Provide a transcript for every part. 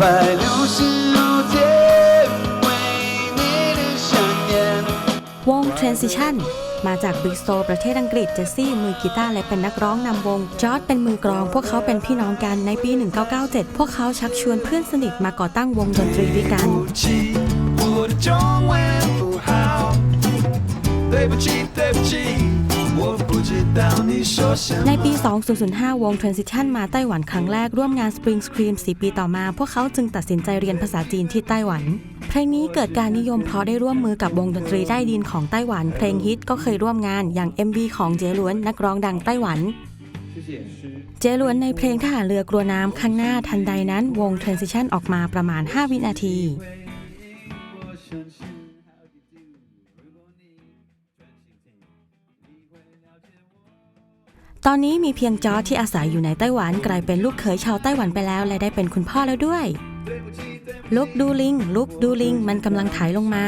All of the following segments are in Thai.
白鹭是如今为你的想念。วง Transition มาจากบริสโตลประเทศอังกฤษ เจสซี่มือกีตาร์และเป็นนักร้องนำวง จอร์ดเป็นมือกรอง พวกเขาเป็นพี่น้องกันในปี 1997 พวกเขาชักชวนเพื่อนสนิทมาก่อตั้งวงดนตรีด้วยกัน不， ใน。ปี 2005 วง Transition มาไต้หวันครั้งแรกร่วมงาน Spring Scream 4 ปีต่อมา พวกเขาจึงตัดสินใจเรียนภาษาจีนที่ไต้หวัน เพลงนี้เกิดการนิยมเพราะได้ร่วมมือกับวงดนตรีใต้ดินของไต้หวัน เพลงฮิตก็เคยร่วมงานอย่าง MV ของเจหลวนนักร้องดังไต้หวันเจหลวนในเพลงทหารเรือกลัวน้ำข้างหน้าทันใดนั้นวง Transition ออกมาประมาณ 5 วินาที ตอนนี้มีเพียงจอร์จที่อาศัยอยู่ในไต้หวันกลายเป็นลูกเขยชาวไต้หวันไปแล้ว และได้เป็นคุณพ่อแล้วด้วย ลุกดูลิง ลุกดูลิง มันกำลังถ่ายลงมา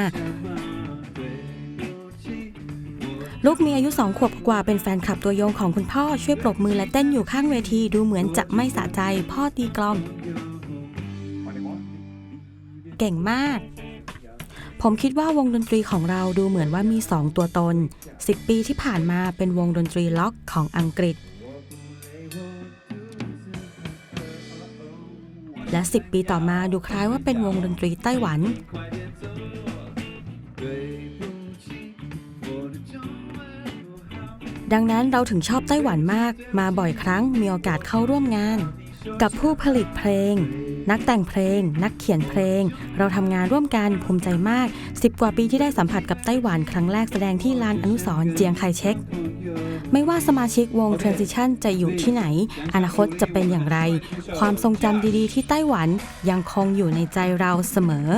ลูกมีอายุสองขวบกว่าเป็นแฟนคลับตัวยงของคุณพ่อช่วยปรบมือและเต้นอยู่ข้างเวทีดูเหมือนจะไม่สะใจพ่อตีกลอง เก่งมาก ผมคิดว่าวงดนตรีของเราดูเหมือนว่ามี 2 ตัวตน 10 ปีที่ผ่านมาเป็นวงดนตรีล็อกของอังกฤษ และ 10 ปีต่อมาดูคล้ายว่าเป็นวงดนตรีไต้หวัน ดังนั้นเราถึงชอบไต้หวันมาก มาบ่อยครั้งมีโอกาสเข้าร่วมงาน กับผู้ผลิตเพลง นักแต่งเพลง นักเขียนเพลง เราทำงานร่วมกันภูมิใจมาก 10 กว่าปีที่ได้สัมผัสกับไต้หวันครั้งแรกแสดงที่ลานอนุสรณ์เจียงไคเชกไม่ว่าสมาชิกวง Transition จะอยู่ที่ไหน อนาคตจะเป็นอย่างไร ความทรงจำดีๆ ที่ไต้หวันยังคงอยู่ในใจเราเสมอ